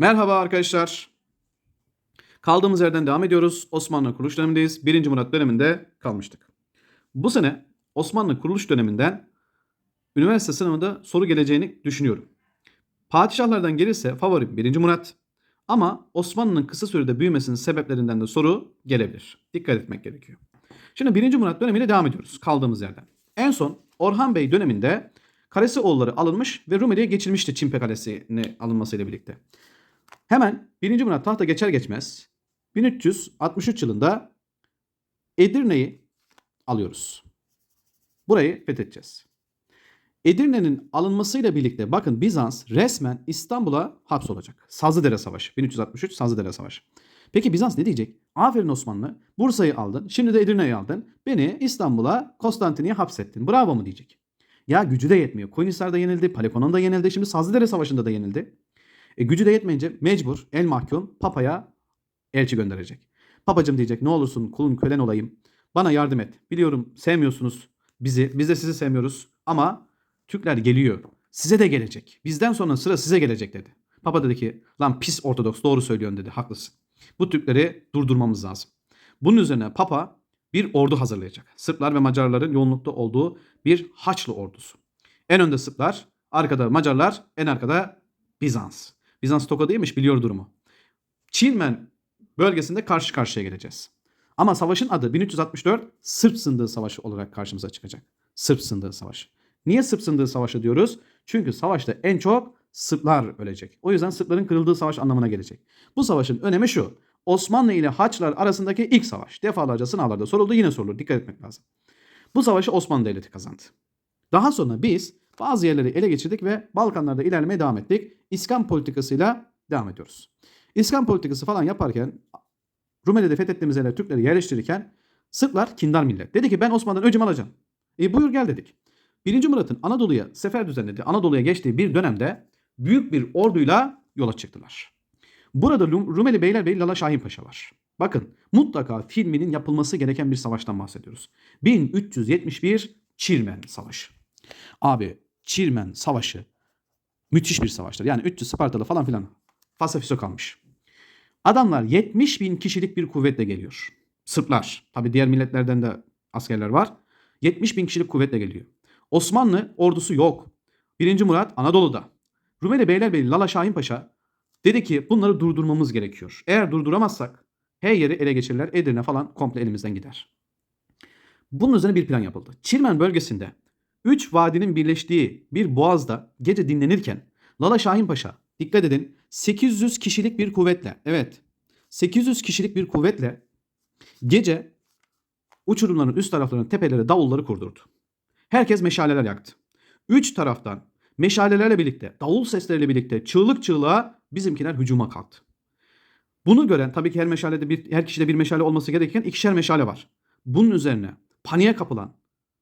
Merhaba arkadaşlar. Kaldığımız yerden devam ediyoruz. Osmanlı kuruluş dönemindeyiz. 1. Murat döneminde kalmıştık. Bu sene Osmanlı kuruluş döneminden üniversite sınavında soru geleceğini düşünüyorum. Padişahlardan gelirse favorim 1. Murat. Ama Osmanlı'nın kısa sürede büyümesinin sebeplerinden de soru gelebilir. Dikkat etmek gerekiyor. Şimdi 1. Murat dönemiyle devam ediyoruz kaldığımız yerden. En son Orhan Bey döneminde Karesioğulları alınmış ve Rumeli'ye geçilmişti Çimpe Kalesi'ne alınmasıyla birlikte. Hemen 1. Murat tahta geçer geçmez 1363 yılında Edirne'yi alıyoruz. Burayı fethedeceğiz. Edirne'nin alınmasıyla birlikte bakın Bizans resmen İstanbul'a hapsolacak. Sazlıdere Savaşı. 1363 Sazlıdere Savaşı. Peki Bizans ne diyecek? Aferin Osmanlı. Bursa'yı aldın. Şimdi de Edirne'yi aldın. Beni İstanbul'a Konstantiniyye hapsettin. Bravo mu diyecek. Ya gücü de yetmiyor. Koyunhisar'da yenildi. Palekonon da yenildi. Şimdi Sazlıdere Savaşı'nda da yenildi. E, gücü de yetmeyince mecbur el mahkum papaya elçi gönderecek. Papacım diyecek ne olursun kulun kölen olayım. Bana yardım et. Biliyorum sevmiyorsunuz bizi. Biz de sizi sevmiyoruz. Ama Türkler geliyor. Size de gelecek. Bizden sonra sıra size gelecek dedi. Papa dedi ki lan pis Ortodoks doğru söylüyorsun dedi. Haklısın. Bu Türkleri durdurmamız lazım. Bunun üzerine Papa bir ordu hazırlayacak. Sırplar ve Macarların yoğunlukta olduğu bir Haçlı ordusu. En önde Sırplar, arkada Macarlar, en arkada Bizans. Bizans tokadıymış biliyor durumu. Çilmen bölgesinde karşı karşıya geleceğiz. Ama savaşın adı 1364 Sırp Sındığı Savaşı olarak karşımıza çıkacak. Sırp Sındığı Savaşı. Niye Sırp Sındığı Savaşı diyoruz? Çünkü savaşta en çok Sırplar ölecek. O yüzden Sırpların kırıldığı savaş anlamına gelecek. Bu savaşın önemi şu. Osmanlı ile Haçlar arasındaki ilk savaş. Defalarca sınavlarda soruldu yine sorulur. Dikkat etmek lazım. Bu savaşı Osmanlı Devleti kazandı. Daha sonra biz bazı yerleri ele geçirdik ve Balkanlarda ilerlemeye devam ettik. İskan politikasıyla devam ediyoruz. İskan politikası falan yaparken Rumeli'de fethettiğimiz yerlere Türkleri yerleştirirken Sırplar kindar millet. Dedi ki ben Osmanlı'dan öcümü alacağım. E buyur gel dedik. Birinci Murat'ın Anadolu'ya sefer düzenlediği, Anadolu'ya geçtiği bir dönemde büyük bir orduyla yola çıktılar. Burada Rum- Rumeli Beylerbeyi Lala Şahin Paşa var. Bakın mutlaka filminin yapılması gereken bir savaştan bahsediyoruz. 1371 Çirmen Savaşı. Abi Çirmen Savaşı müthiş bir savaştır. Yani 300 Spartalı falan filan fasafiso kalmış. Adamlar 70 bin kişilik bir kuvvetle geliyor. Sırplar. Tabi diğer milletlerden de askerler var. 70 bin kişilik kuvvetle geliyor. Osmanlı ordusu yok. 1. Murat Anadolu'da. Rumeli Beylerbeyi Lala Şahin Paşa dedi ki bunları durdurmamız gerekiyor. Eğer durduramazsak her yeri ele geçirirler. Edirne falan komple elimizden gider. Bunun üzerine bir plan yapıldı. Çirmen bölgesinde 3 vadinin birleştiği bir boğazda gece dinlenirken Lala Şahin Paşa dikkat edin 800 kişilik bir kuvvetle evet 800 kişilik bir kuvvetle gece uçurumların üst taraflarına tepelere davulları kurdurdu. Herkes meşaleler yaktı. Üç taraftan meşalelerle birlikte, davul sesleriyle birlikte çığlık çığlığa bizimkiler hücuma kalktı. Bunu gören tabii ki her meşalede bir, her kişide bir meşale olması gerekirken ikişer meşale var. Bunun üzerine paniğe kapılan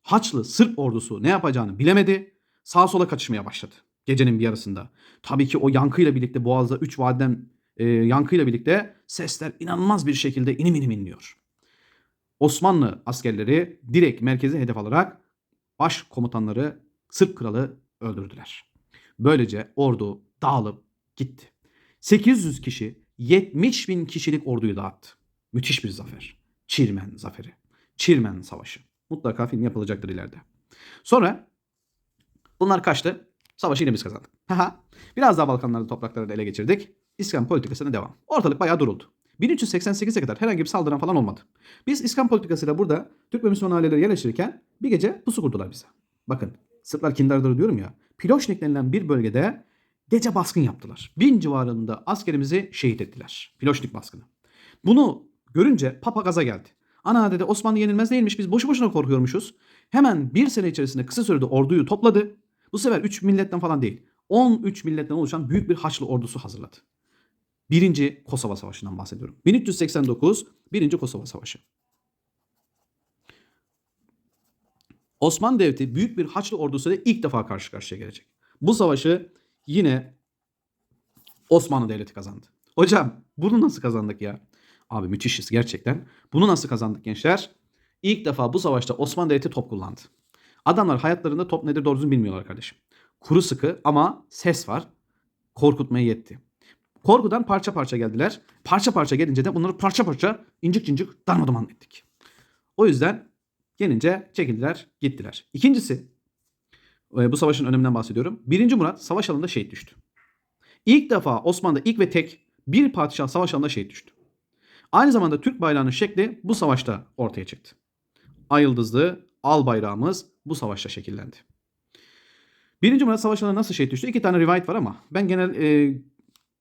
Haçlı Sırp ordusu ne yapacağını bilemedi. Sağa sola kaçışmaya başladı gecenin bir yarısında. Tabii ki o yankıyla birlikte Boğaz'da 3 vadiden e, yankıyla birlikte sesler inanılmaz bir şekilde inim inim inliyor. Osmanlı askerleri direkt merkezi hedef alarak baş komutanları Sırp kralı öldürdüler. Böylece ordu dağılıp gitti. 800 kişi 70 bin kişilik orduyu dağıttı. Müthiş bir zafer. Çirmen zaferi. Çirmen savaşı. Mutlaka film yapılacaktır ileride. Sonra bunlar kaçtı. Savaşı yine biz kazandık. Biraz daha Balkanlarda toprakları da ele geçirdik. İskan politikasına devam. Ortalık bayağı duruldu. 1388'e kadar herhangi bir saldıran falan olmadı. Biz İskan politikasıyla burada Türk ve Müslüman aileleri yerleştirirken bir gece pusu kurdular bize. Bakın Sırplar kindardır diyorum ya. Piloşnik denilen bir bölgede gece baskın yaptılar. Bin civarında askerimizi şehit ettiler. Piloşnik baskını. Bunu görünce Papa gaza geldi. Ana dedi Osmanlı yenilmez değilmiş biz boşu boşuna korkuyormuşuz. Hemen bir sene içerisinde kısa sürede orduyu topladı. Bu sefer 3 milletten falan değil. 13 milletten oluşan büyük bir Haçlı ordusu hazırladı. Birinci Kosova Savaşı'ndan bahsediyorum. 1389 Birinci Kosova Savaşı. Osmanlı Devleti büyük bir Haçlı ordusuyla ilk defa karşı karşıya gelecek. Bu savaşı yine Osmanlı Devleti kazandı. Hocam bunu nasıl kazandık ya? Abi müthişiz gerçekten. Bunu nasıl kazandık gençler? İlk defa bu savaşta Osmanlı Devleti top kullandı. Adamlar hayatlarında top nedir doğru düzgün bilmiyorlar kardeşim. Kuru sıkı ama ses var. Korkutmaya yetti. Korkudan parça parça geldiler. Parça parça gelince de bunları parça parça incik cincik darmaduman ettik. O yüzden gelince çekildiler gittiler. İkincisi e, bu savaşın öneminden bahsediyorum. Birinci Murat savaş alanında şehit düştü. İlk defa Osmanlı'da ilk ve tek bir padişah savaş alanında şehit düştü. Aynı zamanda Türk bayrağının şekli bu savaşta ortaya çıktı. Ay yıldızlı al bayrağımız bu savaşta şekillendi. Birinci Murat Savaşı'nda nasıl şehit düştü? İki tane rivayet var ama ben genel e,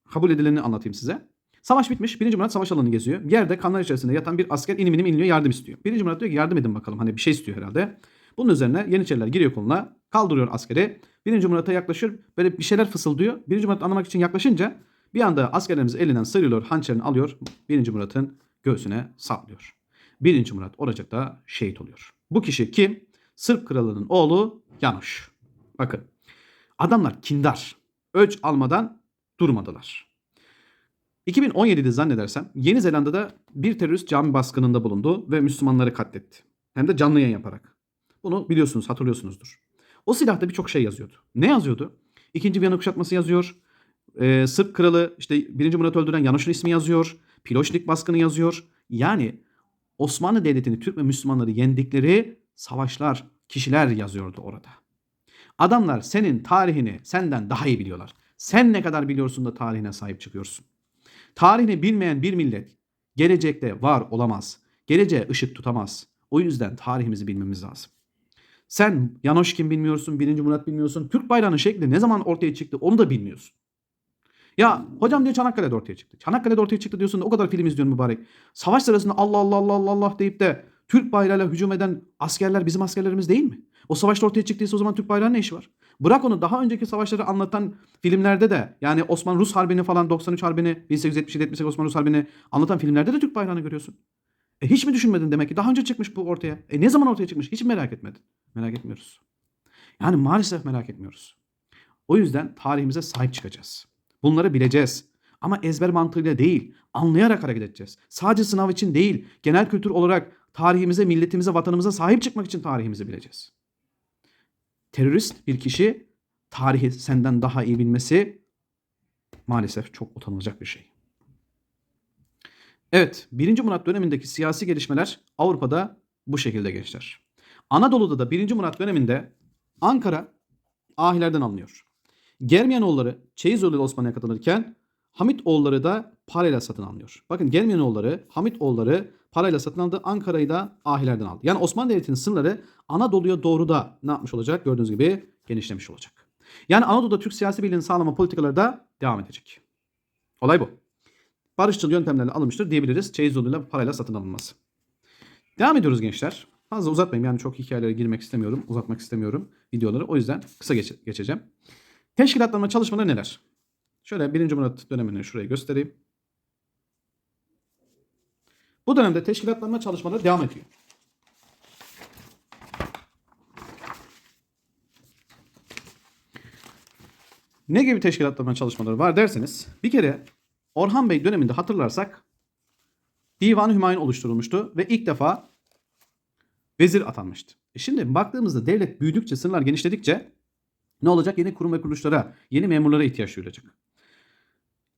kabul edileni anlatayım size. Savaş bitmiş. Birinci Murat savaş alanını geziyor. Yerde kanlar içerisinde yatan bir asker inim inim inliyor yardım istiyor. Birinci Murat diyor ki yardım edin bakalım. Hani bir şey istiyor herhalde. Bunun üzerine Yeniçeriler giriyor koluna. Kaldırıyor askeri. Birinci Murat'a yaklaşıyor. Böyle bir şeyler fısıldıyor. Birinci Murat anlamak için yaklaşınca bir anda askerlerimiz elinden sıyrılıyor. Hançerini alıyor. Birinci Murat'ın göğsüne saplıyor. Birinci Murat oracıkta şehit oluyor. Bu kişi kim? Sırp kralının oğlu Yanoş. Bakın adamlar kindar. Öç almadan durmadılar. 2017'de zannedersem Yeni Zelanda'da bir terörist cami baskınında bulundu ve Müslümanları katletti. Hem de canlı yayın yaparak. Bunu biliyorsunuz, hatırlıyorsunuzdur. O silahta birçok şey yazıyordu. Ne yazıyordu? İkinci Viyana kuşatması yazıyor. Ee, Sırp kralı işte 1. Murat öldüren Yanoş'un ismi yazıyor. Piloşnik baskını yazıyor. Yani Osmanlı Devleti'ni Türk ve Müslümanları yendikleri savaşlar, kişiler yazıyordu orada. Adamlar senin tarihini senden daha iyi biliyorlar. Sen ne kadar biliyorsun da tarihine sahip çıkıyorsun. Tarihini bilmeyen bir millet gelecekte var olamaz. Geleceğe ışık tutamaz. O yüzden tarihimizi bilmemiz lazım. Sen Yanoş kim bilmiyorsun, 1. Murat bilmiyorsun. Türk bayrağının şekli ne zaman ortaya çıktı onu da bilmiyorsun. Ya hocam diyor Çanakkale'de ortaya çıktı. Çanakkale'de ortaya çıktı diyorsun da o kadar film izliyorsun mübarek. Savaş sırasında Allah Allah Allah Allah Allah deyip de Türk bayrağıyla hücum eden askerler bizim askerlerimiz değil mi? O savaşta ortaya çıktıysa o zaman Türk bayrağının ne işi var? Bırak onu daha önceki savaşları anlatan filmlerde de yani Osman Rus Harbi'ni falan 93 Harbi'ni 1877-78 Osman Rus Harbi'ni anlatan filmlerde de Türk bayrağını görüyorsun. E hiç mi düşünmedin demek ki? Daha önce çıkmış bu ortaya. E ne zaman ortaya çıkmış? Hiç merak etmedin? Merak etmiyoruz. Yani maalesef merak etmiyoruz. O yüzden tarihimize sahip çıkacağız. Bunları bileceğiz. Ama ezber mantığıyla değil, anlayarak hareket edeceğiz. Sadece sınav için değil, genel kültür olarak tarihimize, milletimize, vatanımıza sahip çıkmak için tarihimizi bileceğiz. Terörist bir kişi tarihi senden daha iyi bilmesi maalesef çok utanılacak bir şey. Evet, 1. Murat dönemindeki siyasi gelişmeler Avrupa'da bu şekilde gençler. Anadolu'da da 1. Murat döneminde Ankara ahilerden alınıyor. Germiyanoğulları Çeyizoğlu Osmanlı'ya katılırken Hamitoğulları da parayla satın alınıyor. Bakın Germiyanoğulları, Hamitoğulları parayla satın aldı. Ankara'yı da ahilerden aldı. Yani Osmanlı Devleti'nin sınırları Anadolu'ya doğru da ne yapmış olacak? Gördüğünüz gibi genişlemiş olacak. Yani Anadolu'da Türk siyasi birliğini sağlama politikaları da devam edecek. Olay bu. Barışçıl yöntemlerle alınmıştır diyebiliriz. Çeyiz yoluyla parayla satın alınması. Devam ediyoruz gençler. Fazla uzatmayayım yani çok hikayelere girmek istemiyorum. Uzatmak istemiyorum videoları. O yüzden kısa geç geçeceğim. Teşkilatlanma çalışmaları neler? Şöyle 1. Murat dönemini şuraya göstereyim. Bu dönemde teşkilatlanma çalışmaları devam ediyor. Ne gibi teşkilatlanma çalışmaları var derseniz bir kere Orhan Bey döneminde hatırlarsak Divan-ı Hümayun oluşturulmuştu ve ilk defa vezir atanmıştı. E şimdi baktığımızda devlet büyüdükçe, sınırlar genişledikçe ne olacak? Yeni kurum ve kuruluşlara, yeni memurlara ihtiyaç duyulacak.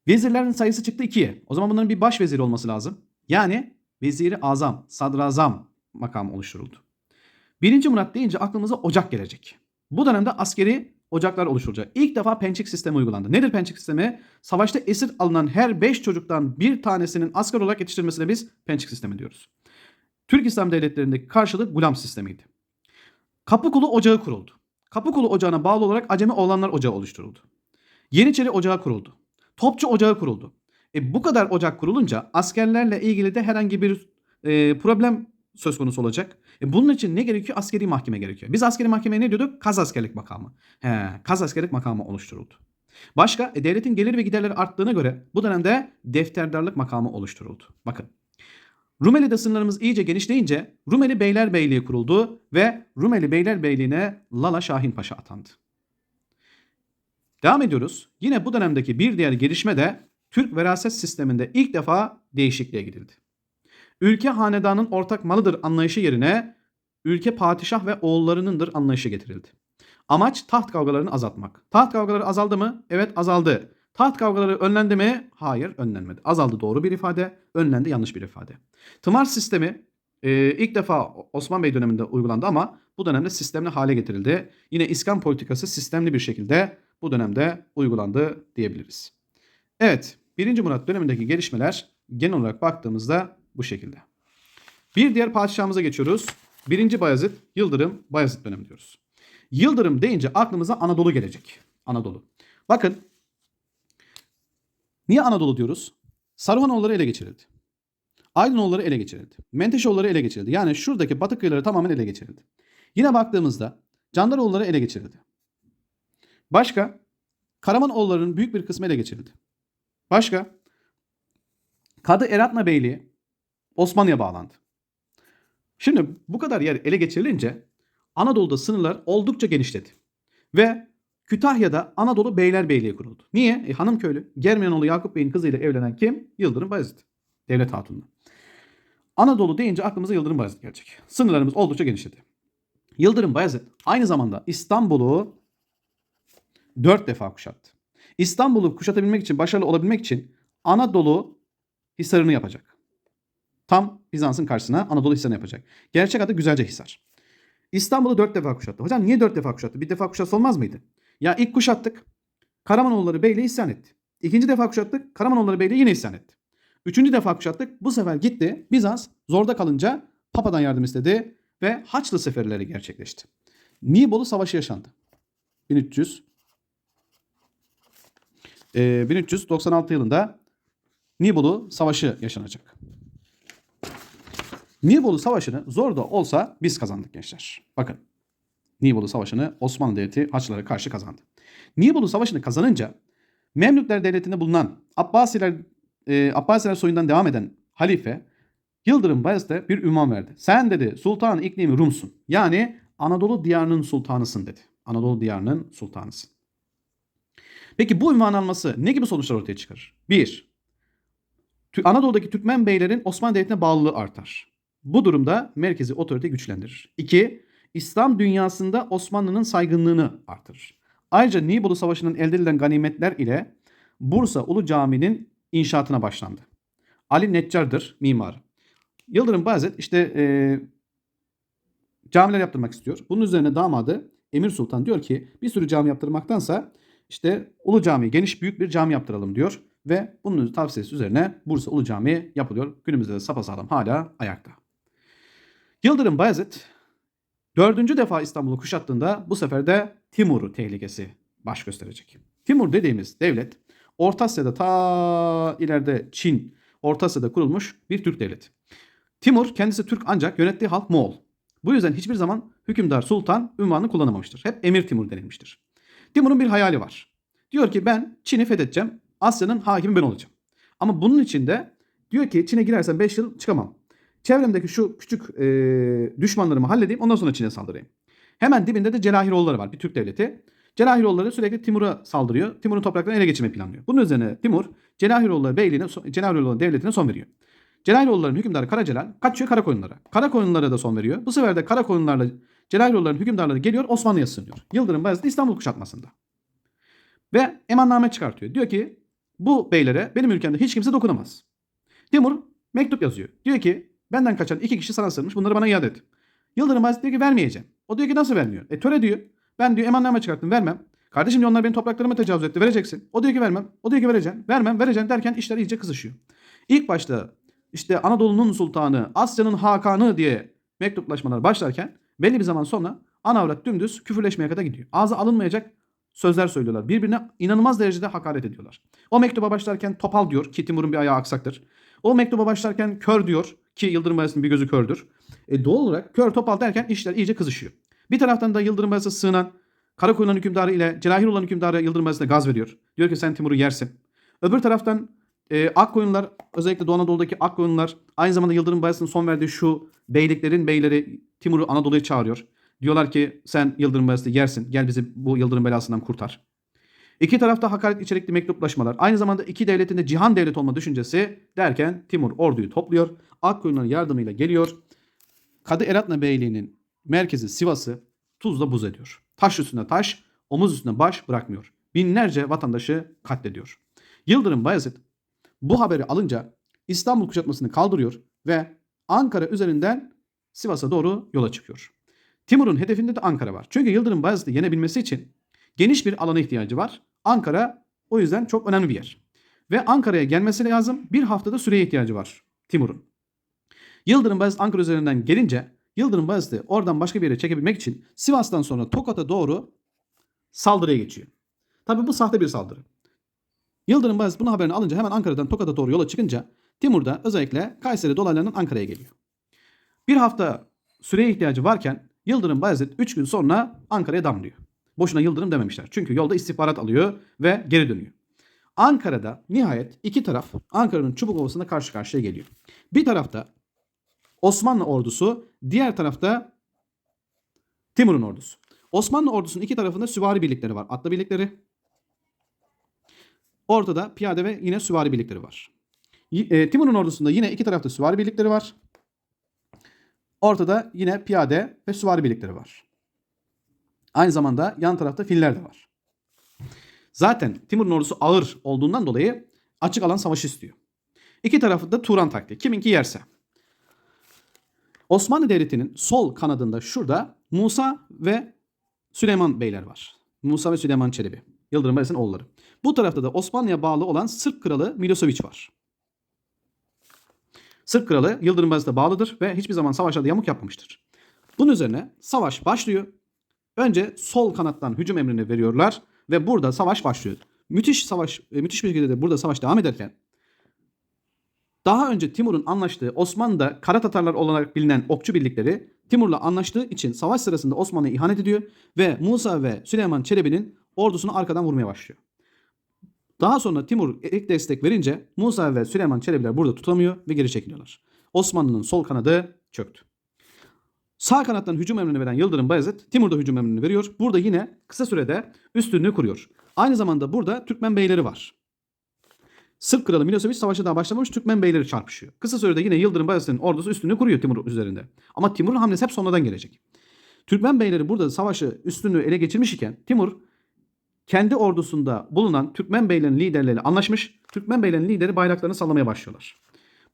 Vezirlerin sayısı çıktı ikiye. O zaman bunların bir baş veziri olması lazım. Yani veziri azam, sadrazam makamı oluşturuldu. Birinci Murat deyince aklımıza ocak gelecek. Bu dönemde askeri ocaklar oluşturulacak. İlk defa pençik sistemi uygulandı. Nedir pençik sistemi? Savaşta esir alınan her 5 çocuktan bir tanesinin asker olarak yetiştirilmesine biz pençik sistemi diyoruz. Türk İslam devletlerindeki karşılığı gulam sistemiydi. Kapıkulu Ocağı kuruldu. Kapıkulu Ocağı'na bağlı olarak Acemi Oğlanlar Ocağı oluşturuldu. Yeniçeri Ocağı kuruldu. Topçu Ocağı kuruldu. E bu kadar ocak kurulunca askerlerle ilgili de herhangi bir e, problem söz konusu olacak. E bunun için ne gerekiyor? Askeri mahkeme gerekiyor. Biz askeri mahkemeye ne diyorduk? Kaz askerlik makamı. He, kaz askerlik makamı oluşturuldu. Başka e, devletin gelir ve giderleri arttığına göre bu dönemde defterdarlık makamı oluşturuldu. Bakın Rumeli'de sınırlarımız iyice genişleyince Rumeli Beylerbeyliği kuruldu ve Rumeli Beylerbeyliğine Lala Şahin Paşa atandı. Devam ediyoruz. Yine bu dönemdeki bir diğer gelişme de Türk veraset sisteminde ilk defa değişikliğe gidildi. Ülke hanedanın ortak malıdır anlayışı yerine ülke padişah ve oğullarınındır anlayışı getirildi. Amaç taht kavgalarını azaltmak. Taht kavgaları azaldı mı? Evet azaldı. Taht kavgaları önlendi mi? Hayır önlenmedi. Azaldı doğru bir ifade, önlendi yanlış bir ifade. Tımar sistemi e, ilk defa Osman Bey döneminde uygulandı ama bu dönemde sistemli hale getirildi. Yine İskan politikası sistemli bir şekilde bu dönemde uygulandı diyebiliriz. Evet, 1. Murat dönemindeki gelişmeler genel olarak baktığımızda bu şekilde. Bir diğer padişahımıza geçiyoruz. 1. Bayezid, Yıldırım, Bayezid dönemi diyoruz. Yıldırım deyince aklımıza Anadolu gelecek. Anadolu. Bakın, niye Anadolu diyoruz? Saruhanoğulları ele geçirildi. Aydınoğulları ele geçirildi. Menteşoğulları ele geçirildi. Yani şuradaki batı kıyıları tamamen ele geçirildi. Yine baktığımızda Candaroğulları ele geçirildi. Başka? Karamanoğullarının büyük bir kısmı ele geçirildi. Başka? Kadı Eratna Beyliği Osmanlı'ya bağlandı. Şimdi bu kadar yer ele geçirilince Anadolu'da sınırlar oldukça genişledi. Ve Kütahya'da Anadolu Beylerbeyliği kuruldu. Niye? E, Hanımköylü Germiyanoğlu Yakup Bey'in kızıyla evlenen kim? Yıldırım Bayezid. Devlet Hatun'la. Anadolu deyince aklımıza Yıldırım Bayezid gelecek. Sınırlarımız oldukça genişledi. Yıldırım Bayezid aynı zamanda İstanbul'u dört defa kuşattı. İstanbul'u kuşatabilmek için, başarılı olabilmek için Anadolu Hisarı'nı yapacak. Tam Bizans'ın karşısına Anadolu Hisarı'nı yapacak. Gerçek adı Güzelce Hisar. İstanbul'u dört defa kuşattı. Hocam niye dört defa kuşattı? Bir defa kuşatsa olmaz mıydı? Ya ilk kuşattık. Karamanoğulları Beyliği isyan etti. İkinci defa kuşattık. Karamanoğulları Beyliği yine isyan etti. Üçüncü defa kuşattık. Bu sefer gitti. Bizans zorda kalınca Papa'dan yardım istedi ve Haçlı seferleri gerçekleşti. Nibolu Savaşı yaşandı. 1300 e, 1396 yılında Nibolu Savaşı yaşanacak. Nibolu Savaşı'nı zor da olsa biz kazandık gençler. Bakın. Nibolu Savaşı'nı Osmanlı Devleti Haçlılara karşı kazandı. Nibolu Savaşı'nı kazanınca Memlükler Devleti'nde bulunan Abbasiler, e, Abbasiler soyundan devam eden halife Yıldırım Bayezid'e bir ünvan verdi. Sen dedi Sultan İklimi Rum'sun. Yani Anadolu diyarının sultanısın dedi. Anadolu diyarının sultanısın. Peki bu ünvan alması ne gibi sonuçlar ortaya çıkarır? Bir, Tü- Anadolu'daki Türkmen beylerin Osmanlı Devleti'ne bağlılığı artar. Bu durumda merkezi otorite güçlendirir. İki, İslam dünyasında Osmanlı'nın saygınlığını artırır. Ayrıca Nibolu Savaşı'nın elde edilen ganimetler ile Bursa Ulu Camii'nin inşaatına başlandı. Ali Neccar'dır mimar. Yıldırım Bayezid işte e, camiler yaptırmak istiyor. Bunun üzerine damadı Emir Sultan diyor ki bir sürü cami yaptırmaktansa işte Ulu Cami geniş büyük bir cami yaptıralım diyor. Ve bunun tavsiyesi üzerine Bursa Ulu Camii yapılıyor. Günümüzde de sapasağlam hala ayakta. Yıldırım Bayezid dördüncü defa İstanbul'u kuşattığında bu sefer de Timur tehlikesi baş gösterecek. Timur dediğimiz devlet Orta Asya'da ta ileride Çin, Orta Asya'da kurulmuş bir Türk devleti. Timur kendisi Türk ancak yönettiği halk Moğol. Bu yüzden hiçbir zaman hükümdar sultan ünvanını kullanamamıştır. Hep Emir Timur denilmiştir. Timur'un bir hayali var. Diyor ki ben Çin'i fethedeceğim. Asya'nın hakimi ben olacağım. Ama bunun için de diyor ki Çin'e girersem 5 yıl çıkamam. Çevremdeki şu küçük e, düşmanlarımı halledeyim ondan sonra Çin'e saldırayım. Hemen dibinde de Celahiroğulları var bir Türk devleti. Celahiroğulları sürekli Timur'a saldırıyor. Timur'un topraklarını ele geçirmeyi planlıyor. Bunun üzerine Timur Celahiroğulları beyliğine, Celahiroğulları devletine son veriyor. Celahiroğulların hükümdarı Karacelal kaçıyor Karakoyunlara. Karakoyunlara da son veriyor. Bu sefer de Karakoyunlarla Celahiroğulların hükümdarları geliyor Osmanlı'ya sığınıyor. Yıldırım Bayezid İstanbul kuşatmasında. Ve emanname çıkartıyor. Diyor ki bu beylere benim ülkemde hiç kimse dokunamaz. Timur mektup yazıyor. Diyor ki benden kaçan iki kişi sana sığınmış bunları bana iade et. Yıldırım Bayezid diyor ki vermeyeceğim. O diyor ki nasıl vermiyor? E töre diyor. Ben diyor emanname çıkarttım vermem. Kardeşim diyor onlar benim topraklarıma tecavüz etti vereceksin. O diyor ki vermem. O diyor ki vereceğim. Vermem vereceğim derken işler iyice kızışıyor. İlk başta işte Anadolu'nun sultanı, Asya'nın hakanı diye mektuplaşmalar başlarken belli bir zaman sonra ana avrat dümdüz küfürleşmeye kadar gidiyor. Ağza alınmayacak sözler söylüyorlar. Birbirine inanılmaz derecede hakaret ediyorlar. O mektuba başlarken topal diyor ki Timur'un bir ayağı aksaktır. O mektuba başlarken kör diyor ki Yıldırım Bayezid'in bir gözü kördür. E doğal olarak kör topal derken işler iyice kızışıyor. Bir taraftan da Yıldırım Bayezid'e sığınan Karakoyunların hükümdarı ile Celahiroğlu'nun hükümdarı Yıldırım Bayezid'e gaz veriyor. Diyor ki sen Timur'u yersin. Öbür taraftan e, Akkoyunlar özellikle Doğu Anadolu'daki Akkoyunlar aynı zamanda Yıldırım Bayezid'in son verdiği şu beyliklerin beyleri Timur'u Anadolu'ya çağırıyor. Diyorlar ki sen Yıldırım Bayezid'i yersin. Gel bizi bu Yıldırım belasından kurtar. İki tarafta hakaret içerikli mektuplaşmalar. Aynı zamanda iki devletin de cihan devlet olma düşüncesi derken Timur orduyu topluyor. Akkoyunların yardımıyla geliyor. Kadı Eratna Beyliği'nin merkezi Sivas'ı tuzla buz ediyor. Taş üstüne taş, omuz üstüne baş bırakmıyor. Binlerce vatandaşı katlediyor. Yıldırım Bayezid bu haberi alınca İstanbul kuşatmasını kaldırıyor ve Ankara üzerinden Sivas'a doğru yola çıkıyor. Timur'un hedefinde de Ankara var. Çünkü Yıldırım Bayezid'i yenebilmesi için geniş bir alana ihtiyacı var. Ankara o yüzden çok önemli bir yer. Ve Ankara'ya gelmesi lazım. Bir haftada süreye ihtiyacı var Timur'un. Yıldırım Bayezid Ankara üzerinden gelince Yıldırım Bayezid'i oradan başka bir yere çekebilmek için Sivas'tan sonra Tokat'a doğru saldırıya geçiyor. Tabi bu sahte bir saldırı. Yıldırım Bayezid bunu haberini alınca hemen Ankara'dan Tokat'a doğru yola çıkınca Timur da özellikle Kayseri dolaylarının Ankara'ya geliyor. Bir hafta süreye ihtiyacı varken Yıldırım Bayezid 3 gün sonra Ankara'ya damlıyor. Boşuna Yıldırım dememişler. Çünkü yolda istihbarat alıyor ve geri dönüyor. Ankara'da nihayet iki taraf Ankara'nın Çubukovası'nda karşı karşıya geliyor. Bir tarafta Osmanlı ordusu, diğer tarafta Timur'un ordusu. Osmanlı ordusunun iki tarafında süvari birlikleri var. Atlı birlikleri. Ortada piyade ve yine süvari birlikleri var. E, Timur'un ordusunda yine iki tarafta süvari birlikleri var. Ortada yine piyade ve süvari birlikleri var. Aynı zamanda yan tarafta filler de var. Zaten Timur'un ordusu ağır olduğundan dolayı açık alan savaşı istiyor. İki tarafı da Turan taktiği. Kiminki yerse. Osmanlı Devleti'nin sol kanadında şurada Musa ve Süleyman Beyler var. Musa ve Süleyman Çelebi. Yıldırım Bayezid'in oğulları. Bu tarafta da Osmanlı'ya bağlı olan Sırp kralı Milosevic var. Sırp kralı Yıldırım Bayezid'e bağlıdır ve hiçbir zaman savaşlarda yamuk yapmamıştır. Bunun üzerine savaş başlıyor. Önce sol kanattan hücum emrini veriyorlar ve burada savaş başlıyor. Müthiş savaş, e, müthiş bir şekilde de burada savaş devam ederken daha önce Timur'un anlaştığı Osmanlı'da Kara Tatarlar olarak bilinen okçu birlikleri Timur'la anlaştığı için savaş sırasında Osmanlı'ya ihanet ediyor ve Musa ve Süleyman Çelebi'nin ordusunu arkadan vurmaya başlıyor. Daha sonra Timur ilk destek verince Musa ve Süleyman Çelebiler burada tutamıyor ve geri çekiliyorlar. Osmanlı'nın sol kanadı çöktü. Sağ kanattan hücum emrini veren Yıldırım Bayezid Timur da hücum emrini veriyor. Burada yine kısa sürede üstünlüğü kuruyor. Aynı zamanda burada Türkmen beyleri var. Sırp kralı Milosevic savaşa daha başlamamış Türkmen beyleri çarpışıyor. Kısa sürede yine Yıldırım Bayezid'in ordusu üstünlüğü kuruyor Timur üzerinde. Ama Timur'un hamlesi hep sonradan gelecek. Türkmen beyleri burada savaşı üstünlüğü ele geçirmiş iken Timur kendi ordusunda bulunan Türkmen beylerinin liderleriyle anlaşmış. Türkmen beylerinin lideri bayraklarını sallamaya başlıyorlar.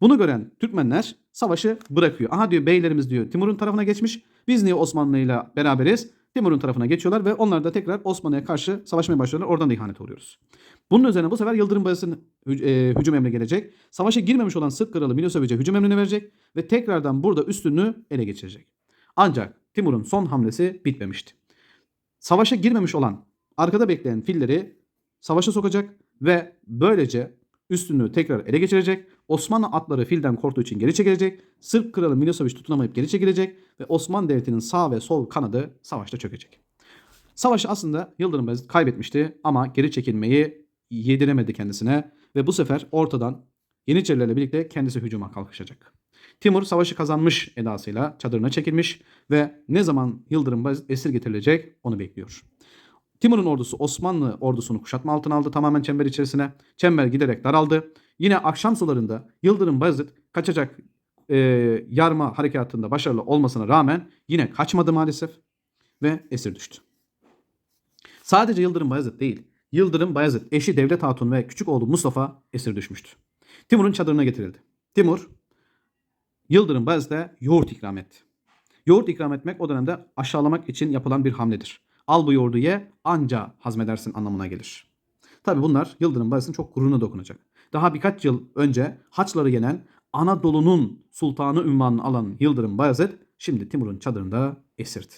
Bunu gören Türkmenler savaşı bırakıyor. Aha diyor beylerimiz diyor Timur'un tarafına geçmiş. Biz niye Osmanlı'yla beraberiz? Timur'un tarafına geçiyorlar ve onlar da tekrar Osmanlı'ya karşı savaşmaya başlıyorlar. Oradan da ihanet oluyoruz. Bunun üzerine bu sefer Yıldırım Bayezid'in hü- hücum emri gelecek. Savaşa girmemiş olan Sırp kralı Milosevic'e hücum emrini verecek ve tekrardan burada üstünlüğü ele geçirecek. Ancak Timur'un son hamlesi bitmemişti. Savaşa girmemiş olan arkada bekleyen filleri savaşa sokacak ve böylece üstünlüğü tekrar ele geçirecek. Osmanlı atları filden korktuğu için geri çekilecek. Sırp kralı Milosevic tutunamayıp geri çekilecek ve Osmanlı Devleti'nin sağ ve sol kanadı savaşta çökecek. Savaşı aslında Yıldırım Bayezid kaybetmişti ama geri çekilmeyi yediremedi kendisine ve bu sefer ortadan Yeniçerilerle birlikte kendisi hücuma kalkışacak. Timur savaşı kazanmış edasıyla çadırına çekilmiş ve ne zaman Yıldırım Bayezid esir getirilecek onu bekliyor. Timur'un ordusu Osmanlı ordusunu kuşatma altına aldı tamamen çember içerisine. Çember giderek daraldı. Yine akşam sularında Yıldırım Bayezid kaçacak e, yarma harekatında başarılı olmasına rağmen yine kaçmadı maalesef ve esir düştü. Sadece Yıldırım Bayezid değil, Yıldırım Bayezid eşi Devlet Hatun ve küçük oğlu Mustafa esir düşmüştü. Timur'un çadırına getirildi. Timur Yıldırım Bayezid'e yoğurt ikram etti. Yoğurt ikram etmek o dönemde aşağılamak için yapılan bir hamledir. Al bu yoğurdu ye anca hazmedersin anlamına gelir. Tabi bunlar Yıldırım Bayezid'in çok gururuna dokunacak. Daha birkaç yıl önce Haçları yenen Anadolu'nun sultanı ünvanını alan Yıldırım Bayezid şimdi Timur'un çadırında esirdi.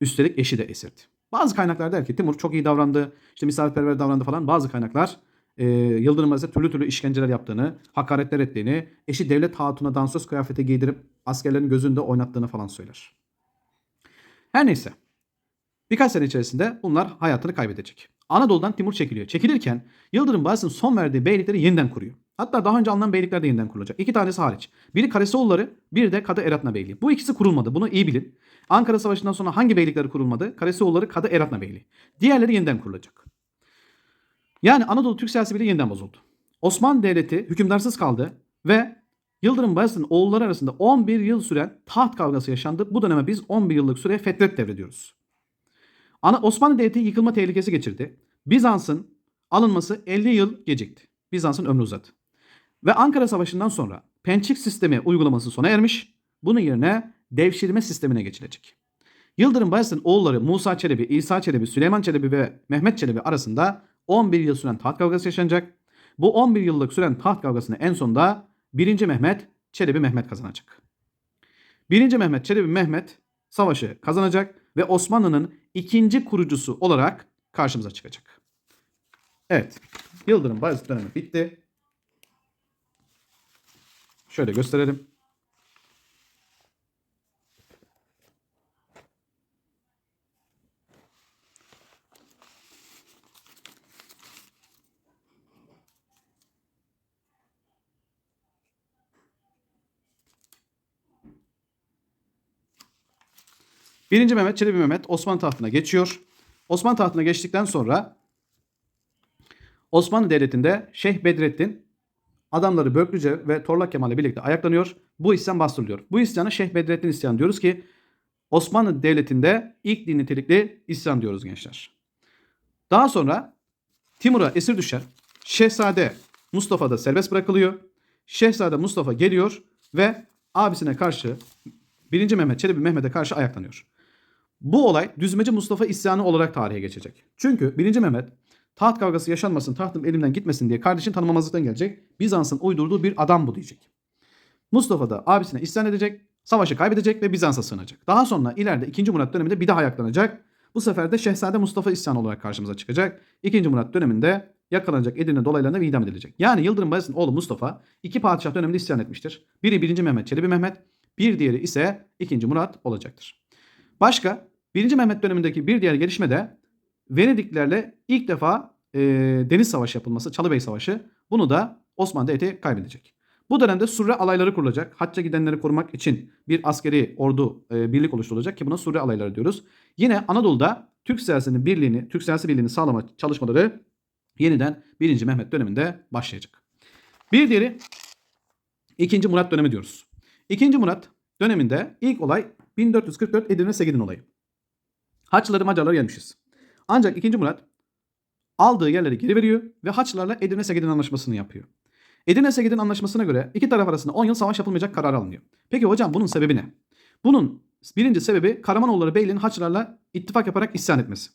Üstelik eşi de esirdi. Bazı kaynaklar der ki Timur çok iyi davrandı, işte misafirperver davrandı falan. Bazı kaynaklar e, Yıldırım Bayezid'e türlü türlü işkenceler yaptığını, hakaretler ettiğini, eşi devlet hatuna dansöz kıyafeti giydirip askerlerin gözünde oynattığını falan söyler. Her neyse. Birkaç sene içerisinde bunlar hayatını kaybedecek. Anadolu'dan Timur çekiliyor. Çekilirken Yıldırım Bayezid'in son verdiği beylikleri yeniden kuruyor. Hatta daha önce alınan beylikler de yeniden kurulacak. İki tanesi hariç. Biri Karesioğulları, biri de Kadı Eratna Beyliği. Bu ikisi kurulmadı. Bunu iyi bilin. Ankara Savaşı'ndan sonra hangi beylikleri kurulmadı? Karesioğulları, Kadı Eratna Beyliği. Diğerleri yeniden kurulacak. Yani Anadolu Türk siyasi birliği yeniden bozuldu. Osmanlı Devleti hükümdarsız kaldı ve Yıldırım Bayezid'in oğulları arasında 11 yıl süren taht kavgası yaşandı. Bu döneme biz 11 yıllık süre fetret devrediyoruz. Ana Osmanlı Devleti yıkılma tehlikesi geçirdi. Bizans'ın alınması 50 yıl gecikti. Bizans'ın ömrü uzadı. Ve Ankara Savaşı'ndan sonra pençik sistemi uygulaması sona ermiş. Bunun yerine devşirme sistemine geçilecek. Yıldırım Bayezid'in oğulları Musa Çelebi, İsa Çelebi, Süleyman Çelebi ve Mehmet Çelebi arasında 11 yıl süren taht kavgası yaşanacak. Bu 11 yıllık süren taht kavgasını en sonunda 1. Mehmet Çelebi Mehmet kazanacak. 1. Mehmet Çelebi Mehmet savaşı kazanacak ve Osmanlı'nın ikinci kurucusu olarak karşımıza çıkacak. Evet. Yıldırım Bayezid dönemi bitti. Şöyle gösterelim. Birinci Mehmet, Çelebi Mehmet Osmanlı tahtına geçiyor. Osmanlı tahtına geçtikten sonra Osmanlı Devleti'nde Şeyh Bedrettin adamları Böklüce ve Torlak Kemal'le birlikte ayaklanıyor. Bu isyan bastırılıyor. Bu isyanı Şeyh Bedrettin isyanı diyoruz ki Osmanlı Devleti'nde ilk din nitelikli isyan diyoruz gençler. Daha sonra Timur'a esir düşer. Şehzade Mustafa da serbest bırakılıyor. Şehzade Mustafa geliyor ve abisine karşı 1. Mehmet Çelebi Mehmet'e karşı ayaklanıyor. Bu olay Düzmeci Mustafa isyanı olarak tarihe geçecek. Çünkü 1. Mehmet taht kavgası yaşanmasın, tahtım elimden gitmesin diye kardeşin tanımamazlıktan gelecek. Bizans'ın uydurduğu bir adam bu diyecek. Mustafa da abisine isyan edecek, savaşı kaybedecek ve Bizans'a sığınacak. Daha sonra ileride 2. Murat döneminde bir daha ayaklanacak. Bu sefer de Şehzade Mustafa isyanı olarak karşımıza çıkacak. 2. Murat döneminde yakalanacak Edirne dolaylarına ve idam edilecek. Yani Yıldırım Bayezid'in oğlu Mustafa iki padişah döneminde isyan etmiştir. Biri 1. Mehmet Çelebi Mehmet, bir diğeri ise 2. Murat olacaktır. Başka 1. Mehmet dönemindeki bir diğer gelişme de Venediklerle ilk defa e, deniz savaşı yapılması, Çalıbey Savaşı. Bunu da Osmanlı Devleti kaybedecek. Bu dönemde Surre alayları kurulacak. Hacca gidenleri korumak için bir askeri ordu e, birlik oluşturulacak ki buna Surre alayları diyoruz. Yine Anadolu'da Türk siyasetinin birliğini, Türk siyasi birliğini sağlama çalışmaları yeniden 1. Mehmet döneminde başlayacak. Bir diğeri 2. Murat dönemi diyoruz. 2. Murat döneminde ilk olay 1444 Edirne Segedin olayı. Haçlıları Macarları yenmişiz. Ancak 2. Murat aldığı yerleri geri veriyor ve Haçlılarla Edirne Segedin anlaşmasını yapıyor. Edirne Segedin anlaşmasına göre iki taraf arasında 10 yıl savaş yapılmayacak karar alınıyor. Peki hocam bunun sebebi ne? Bunun birinci sebebi Karamanoğulları Beyliğin Haçlılarla ittifak yaparak isyan etmesi.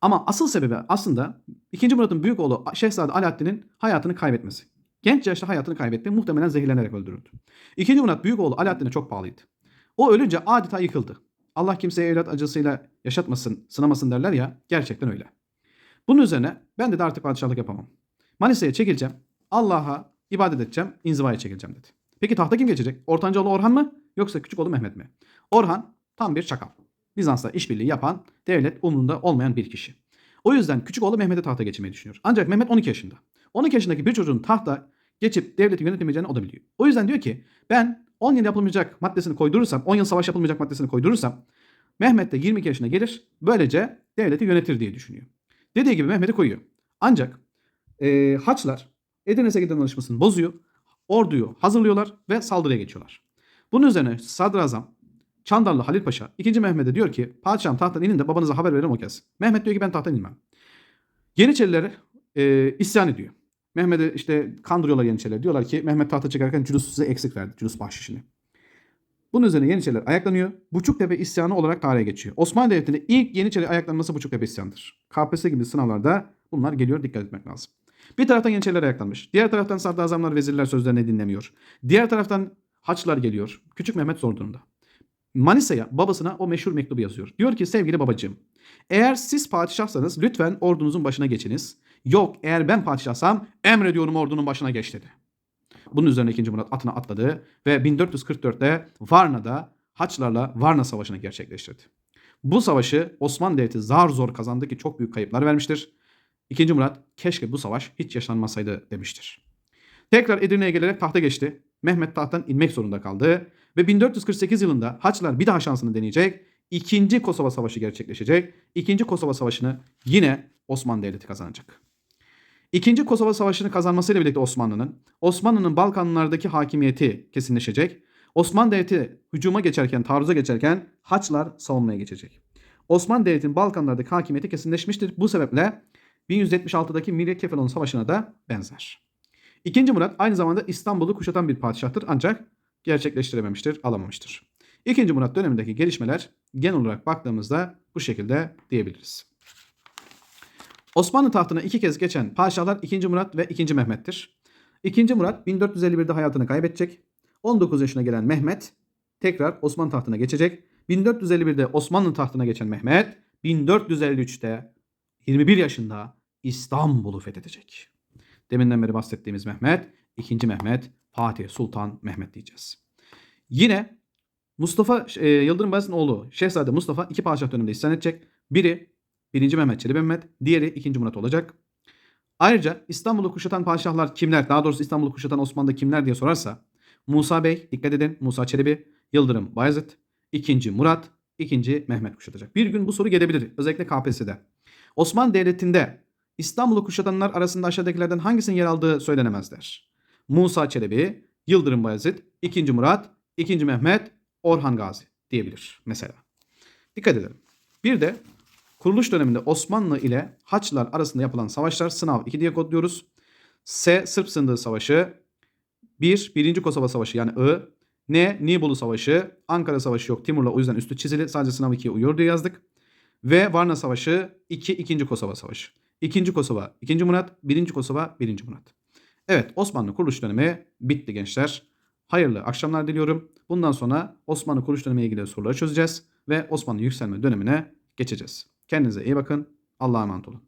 Ama asıl sebebi aslında 2. Murat'ın büyük oğlu Şehzade Alaaddin'in hayatını kaybetmesi. Genç yaşta hayatını kaybetti. Muhtemelen zehirlenerek öldürüldü. 2. Murat büyük oğlu Alaaddin'e çok bağlıydı. O ölünce adeta yıkıldı. Allah kimseye evlat acısıyla yaşatmasın, sınamasın derler ya. Gerçekten öyle. Bunun üzerine ben de, de artık padişahlık yapamam. Manisa'ya çekileceğim. Allah'a ibadet edeceğim. inzivaya çekileceğim dedi. Peki tahta kim geçecek? Ortanca oğlu Orhan mı? Yoksa küçük oğlu Mehmet mi? Orhan tam bir çakal. Bizans'ta işbirliği yapan, devlet umurunda olmayan bir kişi. O yüzden küçük oğlu Mehmet'e tahta geçmeyi düşünüyor. Ancak Mehmet 12 yaşında. 12 yaşındaki bir çocuğun tahta geçip devleti yönetemeyeceğini o da biliyor. O yüzden diyor ki ben 10 yıl yapılmayacak maddesini koydurursam, 10 yıl savaş yapılmayacak maddesini koydurursam Mehmet de 22 yaşına gelir. Böylece devleti yönetir diye düşünüyor. Dediği gibi Mehmet'i koyuyor. Ancak e, Haçlar Edirne Segedin Anlaşması'nı bozuyor. Orduyu hazırlıyorlar ve saldırıya geçiyorlar. Bunun üzerine Sadrazam Çandarlı Halil Paşa 2. Mehmet'e diyor ki padişahım tahttan inin de babanıza haber verin o kez. Mehmet diyor ki ben tahttan inmem. Yeniçeriler e, isyan ediyor. Mehmet'i işte kandırıyorlar Yeniçeriler. Diyorlar ki Mehmet tahta çıkarken cülus size eksik verdi. Cülus bahşişini. Bunun üzerine Yeniçeriler ayaklanıyor. Buçuktepe isyanı olarak tarihe geçiyor. Osmanlı Devleti'nde ilk Yeniçeri ayaklanması Buçuktepe isyanıdır. KPSS gibi sınavlarda bunlar geliyor dikkat etmek lazım. Bir taraftan Yeniçeriler ayaklanmış. Diğer taraftan sadrazamlar, vezirler sözlerini dinlemiyor. Diğer taraftan Haçlar geliyor. Küçük Mehmet zor durumda. Manisa'ya babasına o meşhur mektubu yazıyor. Diyor ki sevgili babacığım eğer siz padişahsanız lütfen ordunuzun başına geçiniz. Yok eğer ben padişahsam emrediyorum ordunun başına geç dedi. Bunun üzerine 2. Murat atına atladı ve 1444'te Varna'da Haçlarla Varna Savaşı'nı gerçekleştirdi. Bu savaşı Osmanlı Devleti zar zor kazandı ki çok büyük kayıplar vermiştir. 2. Murat keşke bu savaş hiç yaşanmasaydı demiştir. Tekrar Edirne'ye gelerek tahta geçti. Mehmet tahttan inmek zorunda kaldı ve 1448 yılında Haçlar bir daha şansını deneyecek. İkinci Kosova Savaşı gerçekleşecek. İkinci Kosova Savaşı'nı yine Osmanlı Devleti kazanacak. İkinci Kosova Savaşı'nı kazanmasıyla birlikte Osmanlı'nın Osmanlı'nın Balkanlardaki hakimiyeti kesinleşecek. Osmanlı Devleti hücuma geçerken, taarruza geçerken Haçlar savunmaya geçecek. Osmanlı Devleti'nin Balkanlardaki hakimiyeti kesinleşmiştir. Bu sebeple 1176'daki Mirya Kefalon Savaşı'na da benzer. İkinci Murat aynı zamanda İstanbul'u kuşatan bir padişahtır ancak gerçekleştirememiştir, alamamıştır. İkinci Murat dönemindeki gelişmeler genel olarak baktığımızda bu şekilde diyebiliriz. Osmanlı tahtına iki kez geçen padişahlar 2. Murat ve 2. Mehmet'tir. 2. Murat 1451'de hayatını kaybedecek. 19 yaşına gelen Mehmet tekrar Osmanlı tahtına geçecek. 1451'de Osmanlı tahtına geçen Mehmet 1453'te 21 yaşında İstanbul'u fethedecek. Deminden beri bahsettiğimiz Mehmet, 2. Mehmet, Fatih Sultan Mehmet diyeceğiz. Yine Mustafa e, Yıldırım Bayezid'in oğlu Şehzade Mustafa iki padişah döneminde isyan edecek. Biri 1. Mehmet Çelebi Mehmet, diğeri 2. Murat olacak. Ayrıca İstanbul'u kuşatan padişahlar kimler? Daha doğrusu İstanbul'u kuşatan Osmanlı'da kimler diye sorarsa Musa Bey, dikkat edin Musa Çelebi, Yıldırım Bayezid, 2. Murat, 2. Mehmet kuşatacak. Bir gün bu soru gelebilir. Özellikle KPSS'de. Osmanlı Devleti'nde İstanbul'u kuşatanlar arasında aşağıdakilerden hangisinin yer aldığı söylenemez der. Musa Çelebi, Yıldırım Bayezid, 2. Murat, 2. Mehmet, Orhan Gazi diyebilir mesela. Dikkat edelim. Bir de kuruluş döneminde Osmanlı ile Haçlılar arasında yapılan savaşlar sınav 2 diye kodluyoruz. S. Sırp Sındığı Savaşı. 1. Birinci Kosova Savaşı yani I. N. Nibolu Savaşı. Ankara Savaşı yok. Timur'la o yüzden üstü çizili. Sadece sınav 2'ye uyuyor diye yazdık. Ve Varna Savaşı 2. İkinci Kosova Savaşı. İkinci Kosova 2. Murat. Birinci Kosova 1. Murat. Evet Osmanlı kuruluş dönemi bitti gençler. Hayırlı akşamlar diliyorum. Bundan sonra Osmanlı kuruluş dönemiyle ilgili soruları çözeceğiz ve Osmanlı yükselme dönemine geçeceğiz. Kendinize iyi bakın. Allah'a emanet olun.